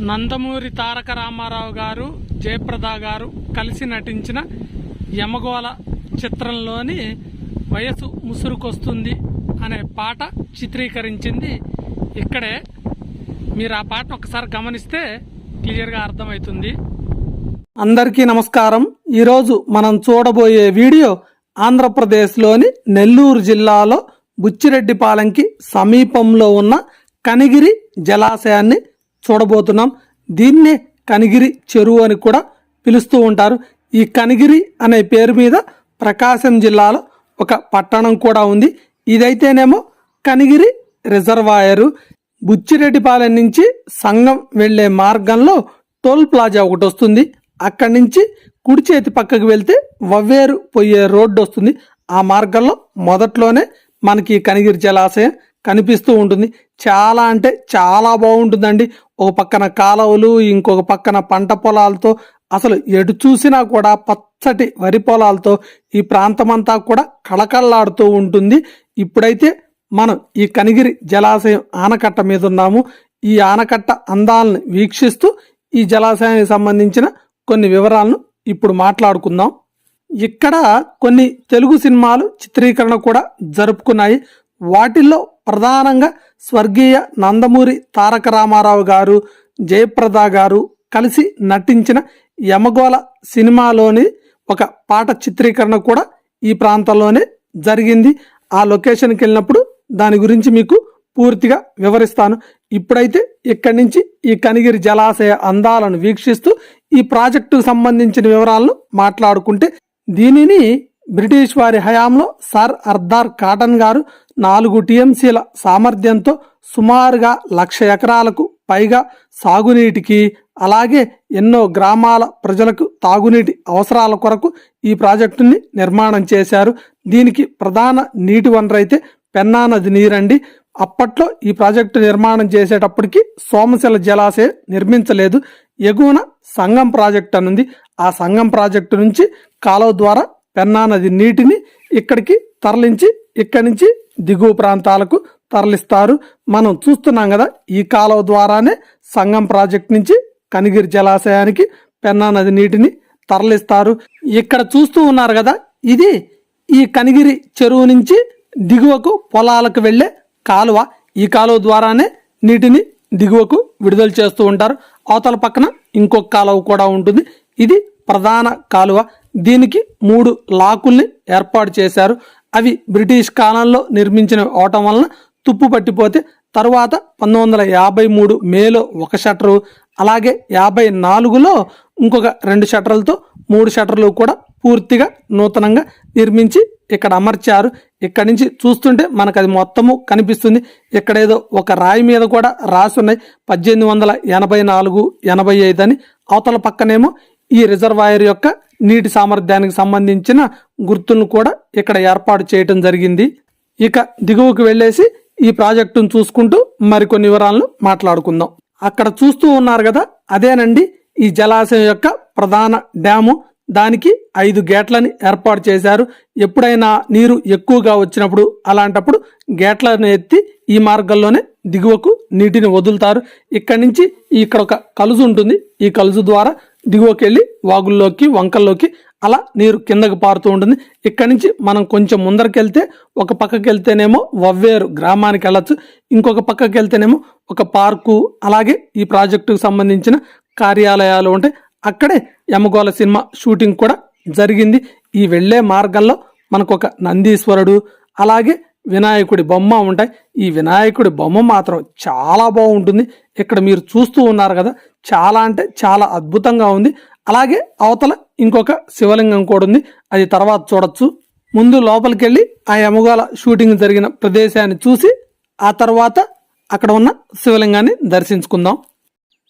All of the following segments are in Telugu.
నందమూరి తారక రామారావు గారు జయప్రద గారు కలిసి నటించిన యమగోళ చిత్రంలోని వయసు ముసురుకొస్తుంది అనే పాట చిత్రీకరించింది. ఇక్కడే మీరు ఆ పాట ఒకసారి గమనిస్తే క్లియర్గా అర్థమవుతుంది. అందరికీ నమస్కారం. ఈరోజు మనం చూడబోయే వీడియో ఆంధ్రప్రదేశ్లోని నెల్లూరు జిల్లాలో బుచ్చిరెడ్డిపాలెంకి సమీపంలో ఉన్న కనిగిరి జలాశయాన్ని చూడబోతున్నాం. దీన్నే కనిగిరి చెరువు అని కూడా పిలుస్తూ ఉంటారు. ఈ కనిగిరి అనే పేరు మీద ప్రకాశం జిల్లాలో ఒక పట్టణం కూడా ఉంది. ఇదైతేనేమో కనిగిరి రిజర్వాయరు. బుచ్చిరెడ్డిపాలెం నుంచి సంగం వెళ్ళే మార్గంలో టోల్ ప్లాజా ఒకటి వస్తుంది. అక్కడి నుంచి కుడి చేతి పక్కకు వెళ్తే వవ్వేరు పోయే రోడ్డు వస్తుంది. ఆ మార్గంలో మొదట్లోనే మనకి ఈ కనిగిరి జలాశయం కనిపిస్తూ ఉంటుంది. చాలా అంటే చాలా బాగుంటుందండి. ఒక పక్కన కాలువలు ఇంకొక పక్కన పంట పొలాలతో అసలు ఎటు చూసినా కూడా పచ్చటి వరి పొలాలతో ఈ ప్రాంతమంతా కూడా కళకళలాడుతూ ఉంటుంది. ఇప్పుడైతే మనం ఈ కనిగిరి జలాశయం ఆనకట్ట మీద ఉన్నాము. ఈ ఆనకట్ట అందాలను వీక్షిస్తూ ఈ జలాశయానికి సంబంధించిన కొన్ని వివరాలను ఇప్పుడు మాట్లాడుకుందాం. ఇక్కడ కొన్ని తెలుగు సినిమాలు చిత్రీకరణ కూడా జరుపుకున్నాయి. వాటిల్లో ప్రధానంగా స్వర్గీయ నందమూరి తారక రామారావు గారు జయప్రద గారు కలిసి నటించిన యమగోళ సినిమాలోని ఒక పాట చిత్రీకరణ కూడా ఈ ప్రాంతంలోనే జరిగింది. ఆ లొకేషన్కి వెళ్ళినప్పుడు దాని గురించి మీకు పూర్తిగా వివరిస్తాను. ఇప్పుడైతే ఇక్కడి నుంచి ఈ కనిగిరి జలాశయ అందాలను వీక్షిస్తూ ఈ ప్రాజెక్టుకు సంబంధించిన వివరాలను మాట్లాడుకుంటే దీనిని బ్రిటిష్ వారి హయాంలో సర్ అర్దార్ కాటన్ గారు నాలుగు టీఎంసీల సామర్థ్యంతో సుమారుగా లక్ష ఎకరాలకు పైగా సాగునీటికి అలాగే ఎన్నో గ్రామాల ప్రజలకు తాగునీటి అవసరాల కొరకు ఈ ప్రాజెక్టుని నిర్మాణం చేశారు. దీనికి ప్రధాన నీటి వనరు అయితే పెన్నా నది నీరండి. అప్పట్లో ఈ ప్రాజెక్టు నిర్మాణం చేసేటప్పటికి సోమశిల జలాశయం నిర్మించలేదు. ఎగువన సంగం ప్రాజెక్ట్ అనుంది. ఆ సంగం ప్రాజెక్టు నుంచి కాలువ ద్వారా పెన్నా నది నీటిని ఇక్కడికి తరలించి ఇక్కడి నుంచి దిగువ ప్రాంతాలకు తరలిస్తారు. మనం చూస్తున్నాం కదా ఈ కాలువ ద్వారానే సంగం ప్రాజెక్ట్ నుంచి కనిగిరి జలాశయానికి పెన్నా నది నీటిని తరలిస్తారు. ఇక్కడ చూస్తూ ఉన్నారు కదా ఇది ఈ కనిగిరి చెరువు నుంచి దిగువకు పొలాలకు వెళ్ళే కాలువ. ఈ కాలువ ద్వారానే నీటిని దిగువకు విడుదల చేస్తూ ఉంటారు. అవతల పక్కన ఇంకొక కాలువ కూడా ఉంటుంది. ఇది ప్రధాన కాలువ. దీనికి మూడు లాకుల్ని ఏర్పాటు చేశారు. అవి బ్రిటిష్ కాలంలో నిర్మించిన అవటం వలన తుప్పు పట్టిపోతే తరువాత పంతొమ్మిది వందల యాభై మూడు మేలో ఒక షటరు అలాగే యాభై నాలుగులో ఇంకొక రెండు షటర్లతో మూడు షటర్లు కూడా పూర్తిగా నూతనంగా నిర్మించి ఇక్కడ అమర్చారు. ఇక్కడ నుంచి చూస్తుంటే మనకు అది మొత్తము కనిపిస్తుంది. ఇక్కడ ఏదో ఒక రాయి మీద కూడా రాసి ఉన్నాయి పద్దెనిమిది వందల ఎనభై నాలుగు ఎనభై ఐదు అని. అవతల పక్కనేమో ఈ రిజర్వాయర్ యొక్క నీటి సామర్థ్యానికి సంబంధించిన గుర్తులను కూడా ఇక్కడ ఏర్పాటు చేయటం జరిగింది. ఇక దిగువకు వెళ్ళేసి ఈ ప్రాజెక్టును చూసుకుంటూ మరికొన్ని వివరాలను మాట్లాడుకుందాం. అక్కడ చూస్తూ ఉన్నారు కదా అదేనండి ఈ జలాశయం యొక్క ప్రధాన డ్యాము. దానికి ఐదు గేట్లని ఏర్పాటు చేశారు. ఎప్పుడైనా నీరు ఎక్కువగా వచ్చినప్పుడు అలాంటప్పుడు గేట్లను ఎత్తి ఈ మార్గంలోనే దిగువకు నీటిని వదులుతారు. ఇక్కడి నుంచి ఇక్కడ ఒక కలుజు ఉంటుంది. ఈ కలుజు ద్వారా దిగువకి వెళ్ళి వాగుల్లోకి వంకల్లోకి అలా నీరు కిందకు పారుతూ ఉంటుంది. ఇక్కడి నుంచి మనం కొంచెం ముందరికి వెళ్తే ఒక పక్కకి వెళ్తేనేమో వవ్వేరు గ్రామానికి వెళ్ళచ్చు. ఇంకొక పక్కకి వెళ్తేనేమో ఒక పార్కు. అలాగే ఈ ప్రాజెక్టుకు సంబంధించిన కార్యాలయాలు ఉంటాయి. అక్కడే యమగోళ సినిమా షూటింగ్ కూడా జరిగింది. ఈ వెళ్ళే మార్గంలో మనకు ఒక నందీశ్వరుడు అలాగే వినాయకుడి బొమ్మ ఉంటాయి. ఈ వినాయకుడి బొమ్మ మాత్రం చాలా బాగుంటుంది. ఇక్కడ మీరు చూస్తూ ఉన్నారు కదా చాలా అంటే చాలా అద్భుతంగా ఉంది. అలాగే అవతల ఇంకొక శివలింగం కూడా ఉంది. అది తర్వాత చూడొచ్చు. ముందు లోపలికి వెళ్ళి ఆ యమగోళ షూటింగ్ జరిగిన ప్రదేశాన్ని చూసి ఆ తర్వాత అక్కడ ఉన్న శివలింగాన్ని దర్శించుకుందాం.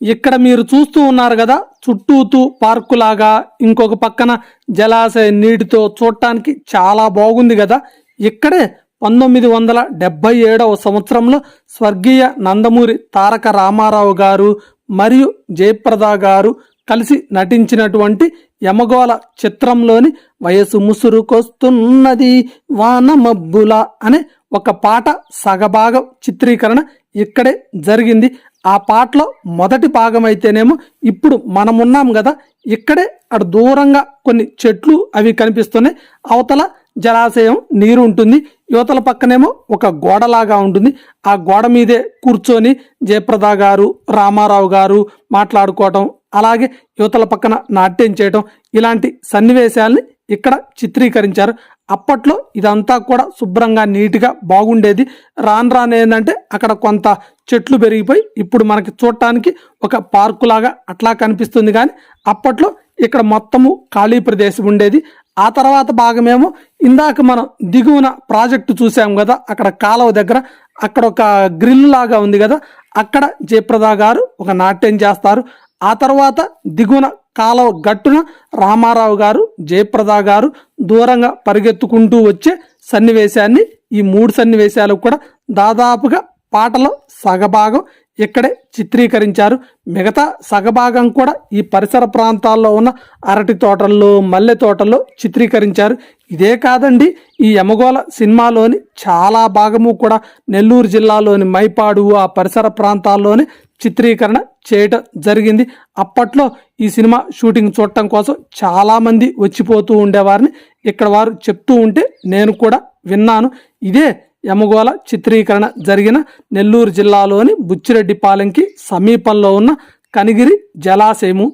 ఇక్కడ మీరు చూస్తూ ఉన్నారు కదా చుట్టూతూ పార్కు లాగా ఇంకొక పక్కన జలాశయ నీటితో చూడటానికి చాలా బాగుంది కదా. ఇక్కడే పంతొమ్మిది వందల డెబ్బై ఏడవ సంవత్సరంలో స్వర్గీయ నందమూరి తారక రామారావు గారు మరియు జయప్రద గారు కలిసి నటించినటువంటి యమగోళ చిత్రంలోని వయసు ముసురుకొస్తున్నది వానమబ్బుల అనే ఒక పాట సగభాగం చిత్రీకరణ ఇక్కడే జరిగింది. ఆ పాటలో మొదటి భాగం అయితేనేమో ఇప్పుడు మనం ఉన్నాం కదా ఇక్కడే అటు దూరంగా కొన్ని చెట్లు అవి కనిపిస్తున్నాయి. అవతల జలాశయం నీరు ఉంటుంది. యువతల పక్కనేమో ఒక గోడలాగా ఉంటుంది. ఆ గోడ మీదే కూర్చొని జయప్రద గారు రామారావు గారు మాట్లాడుకోవటం అలాగే యువతల పక్కన నాట్యం చేయటం ఇలాంటి సన్నివేశాల్ని ఇక్కడ చిత్రీకరించారు. అప్పట్లో ఇదంతా కూడా శుభ్రంగా నీట్గా బాగుండేది. రాను రాను ఏంటంటే అక్కడ కొంత చెట్లు పెరిగిపోయి ఇప్పుడు మనకి చూడటానికి ఒక పార్కు లాగా అట్లా కనిపిస్తుంది. కానీ అప్పట్లో ఇక్కడ మొత్తము ఖాళీ ప్రదేశం ఉండేది. ఆ తర్వాత భాగమేమో ఇందాక మనం దిగువన ప్రాజెక్టు చూసాం కదా అక్కడ కాలువ దగ్గర అక్కడ ఒక గ్రిల్ లాగా ఉంది కదా అక్కడ జయప్రద గారు ఒక నాట్యం చేస్తారు. ఆ తర్వాత దిగువన కాలువ గట్టున రామారావు గారు జయప్రద గారు దూరంగా పరిగెత్తుకుంటూ వచ్చే సన్నివేశాన్ని ఈ మూడు సన్నివేశాలు కూడా దాదాపుగా పాటలో సగభాగం ఇక్కడే చిత్రీకరించారు. మిగతా సగభాగం కూడా ఈ పరిసర ప్రాంతాల్లో ఉన్న అరటి తోటల్లో మల్లె తోటల్లో చిత్రీకరించారు. ఇదే కాదండి ఈ యమగోళ సినిమాలోని చాలా భాగము కూడా నెల్లూరు జిల్లాలోని మైపాడు ఆ పరిసర ప్రాంతాల్లోని చిత్రీకరణ చేయటం జరిగింది. అప్పట్లో ఈ సినిమా షూటింగ్ చూడటం కోసం చాలామంది వచ్చిపోతూ ఉండేవారిని. ఇక్కడ వారు చెప్తూ ఉంటే నేను కూడా విన్నాను. ఇదే యమగోళ చిత్రీకరణ జరిగిన నెల్లూరు జిల్లాలోని బుచ్చిరెడ్డిపాలెంకి సమీపంలో ఉన్న కనిగిరి జలాశయము.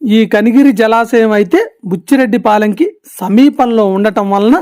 ఈ కనిగిరి జలాశయం అయితే బుచ్చిరెడ్డిపాలెంకి సమీపంలో ఉండటం వలన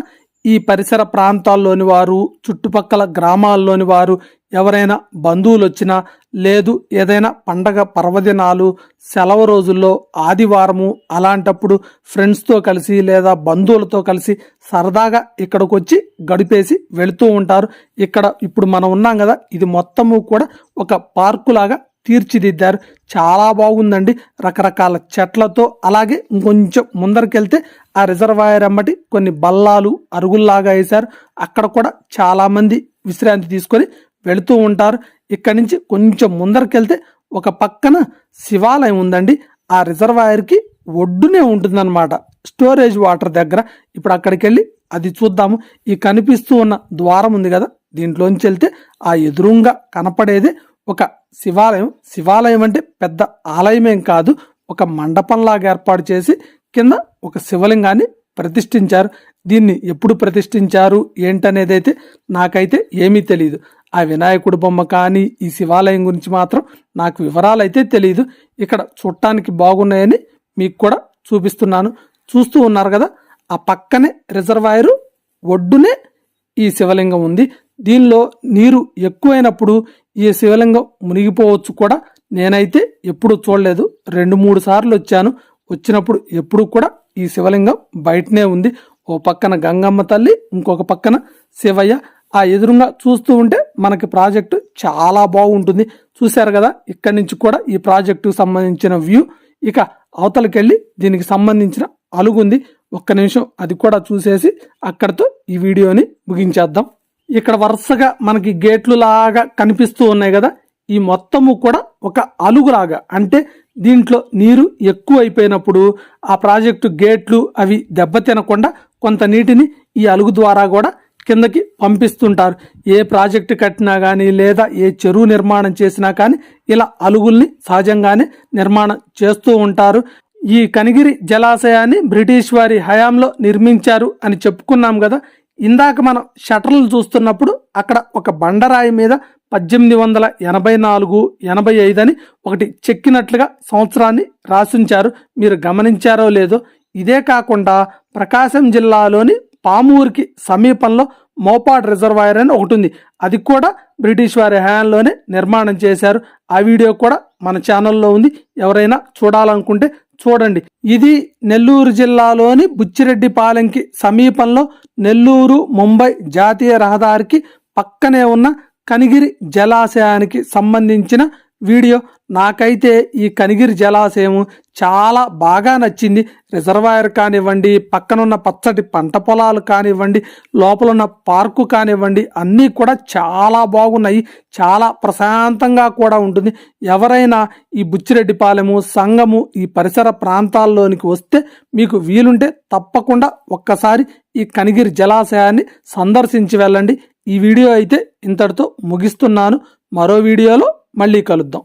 ఈ పరిసర ప్రాంతాల్లోని వారు చుట్టుపక్కల గ్రామాల్లోని వారు ఎవరైనా బంధువులు వచ్చినా లేదు ఏదైనా పండగ పర్వదినాలు సెలవు రోజుల్లో ఆదివారము అలాంటప్పుడు ఫ్రెండ్స్తో కలిసి లేదా బంధువులతో కలిసి సరదాగా ఇక్కడికి వచ్చి గడిపేసి వెళుతూ ఉంటారు. ఇక్కడ ఇప్పుడు మనం ఉన్నాం కదా ఇది మొత్తము కూడా ఒక పార్కు లాగా తీర్చిదిద్దారు. చాలా బాగుందండి. రకరకాల చెట్లతో అలాగే ఇంకొంచెం ముందరికెళ్తే ఆ రిజర్వాయర్ అమ్మటి కొన్ని బల్లాలు అరుగుల్లాగా వేశారు. అక్కడ కూడా చాలామంది విశ్రాంతి తీసుకొని వెళుతూ ఉంటారు. ఇక్కడి నుంచి కొంచెం ముందరికెళ్తే ఒక పక్కన శివాలయం ఉందండి. ఆ రిజర్వాయర్కి ఒడ్డునే ఉంటుందన్నమాట. స్టోరేజ్ వాటర్ దగ్గర. ఇప్పుడు అక్కడికి వెళ్ళి అది చూద్దాము. ఈ కనిపిస్తూ ఉన్న ద్వారం ఉంది కదా దీంట్లోంచి వెళ్తే ఆ ఎదురుంగా కనపడేదే ఒక శివాలయం. శివాలయం అంటే పెద్ద ఆలయమేం కాదు ఒక మండపంలాగా ఏర్పాటు చేసి కింద ఒక శివలింగాన్ని ప్రతిష్ఠించారు. దీన్ని ఎప్పుడు ప్రతిష్ఠించారు ఏంటనేది అయితే నాకైతే ఏమీ తెలియదు ఆ వినాయకుడి బొమ్మ కానీ ఈ శివాలయం గురించి మాత్రం నాకు వివరాలు అయితే తెలియదు ఇక్కడ చూడటానికి బాగున్నాయని మీకు కూడా చూపిస్తున్నాను. చూస్తూ ఉన్నారు కదా ఆ పక్కనే రిజర్వాయరు ఒడ్డునే ఈ శివలింగం ఉంది. దీనిలో నీరు ఎక్కువైనప్పుడు ఈ శివలింగం మునిగిపోవచ్చు కూడా నేనైతే ఎప్పుడు చూడలేదు. రెండు మూడు సార్లు వచ్చాను. వచ్చినప్పుడు ఎప్పుడు కూడా ఈ శివలింగం బయటనే ఉంది. ఓ పక్కన గంగమ్మ తల్లి ఇంకొక పక్కన శివయ్య. ఆ ఎదురుగా చూస్తూ ఉంటే మనకి ప్రాజెక్టు చాలా బాగుంటుంది. చూశారు కదా ఇక్కడి నుంచి కూడా ఈ ప్రాజెక్టుకు సంబంధించిన వ్యూ. ఇక అవతలకెళ్ళి దీనికి సంబంధించిన అలుగుంది. ఒక్క నిమిషం అది కూడా చూసేసి అక్కడితో ఈ వీడియోని ముగించేద్దాం. ఇక్కడ వరుసగా మనకి గేట్లు లాగా కనిపిస్తూ ఉన్నాయి కదా ఈ మొత్తము కూడా ఒక అలుగులాగా. అంటే దీంట్లో నీరు ఎక్కువ అయిపోయినప్పుడు ఆ ప్రాజెక్టు గేట్లు అవి దెబ్బతినకుండా కొంత నీటిని ఈ అలుగు ద్వారా కూడా కిందకి పంపిస్తుంటారు. ఏ ప్రాజెక్టు కట్టినా కానీ లేదా ఏ చెరువు నిర్మాణం చేసినా కానీ ఇలా అలుగుల్ని సహజంగానే నిర్మాణం చేస్తూ ఉంటారు. ఈ కనిగిరి జలాశయాన్ని బ్రిటిష్ వారి హయాంలో నిర్మించారు అని చెప్పుకున్నాం కదా. ఇందాక మనం షటర్లు చూస్తున్నప్పుడు అక్కడ ఒక బండరాయి మీద పద్దెనిమిది వందల ఎనభై నాలుగు ఎనభై ఐదు అని ఒకటి చెక్కినట్లుగా సంవత్సరాన్ని రాసుంచారు. మీరు గమనించారో లేదో. ఇదే కాకుండా ప్రకాశం జిల్లాలోని పామూరుకి సమీపంలో మోపాడ్ రిజర్వాయర్ అని ఒకటి ఉంది అది కూడా బ్రిటిష్ వారి హయాంలోనే నిర్మాణం చేశారు. ఆ వీడియో కూడా మన ఛానల్లో ఉంది. ఎవరైనా చూడాలనుకుంటే చూడండి. ఇది నెల్లూరు జిల్లాలోని బుచ్చిరెడ్డిపాలెంకి సమీపంలో నెల్లూరు ముంబై జాతీయ రహదారికి పక్కనే ఉన్న కనిగిరి జలాశయానికి సంబంధించిన వీడియో నాకైతే ఈ కనిగిరి జలాశయం చాలా బాగా నచ్చింది. రిజర్వాయర్ కానివ్వండి పక్కనున్న పచ్చటి పంట పొలాలు కానివ్వండి లోపల ఉన్న పార్కు కానివ్వండి అన్నీ కూడా చాలా బాగున్నాయి. చాలా ప్రశాంతంగా కూడా ఉంటుంది. ఎవరైనా ఈ బుచ్చిరెడ్డిపాలెము సంగము ఈ పరిసర ప్రాంతాల్లోనికి వస్తే మీకు వీలుంటే తప్పకుండా ఒక్కసారి ఈ కనిగిరి జలాశయాన్ని సందర్శించి వెళ్ళండి. ఈ వీడియో అయితే ఇంతటితో ముగిస్తున్నాను. మరో వీడియోలో మళ్ళీ కలుద్దాం.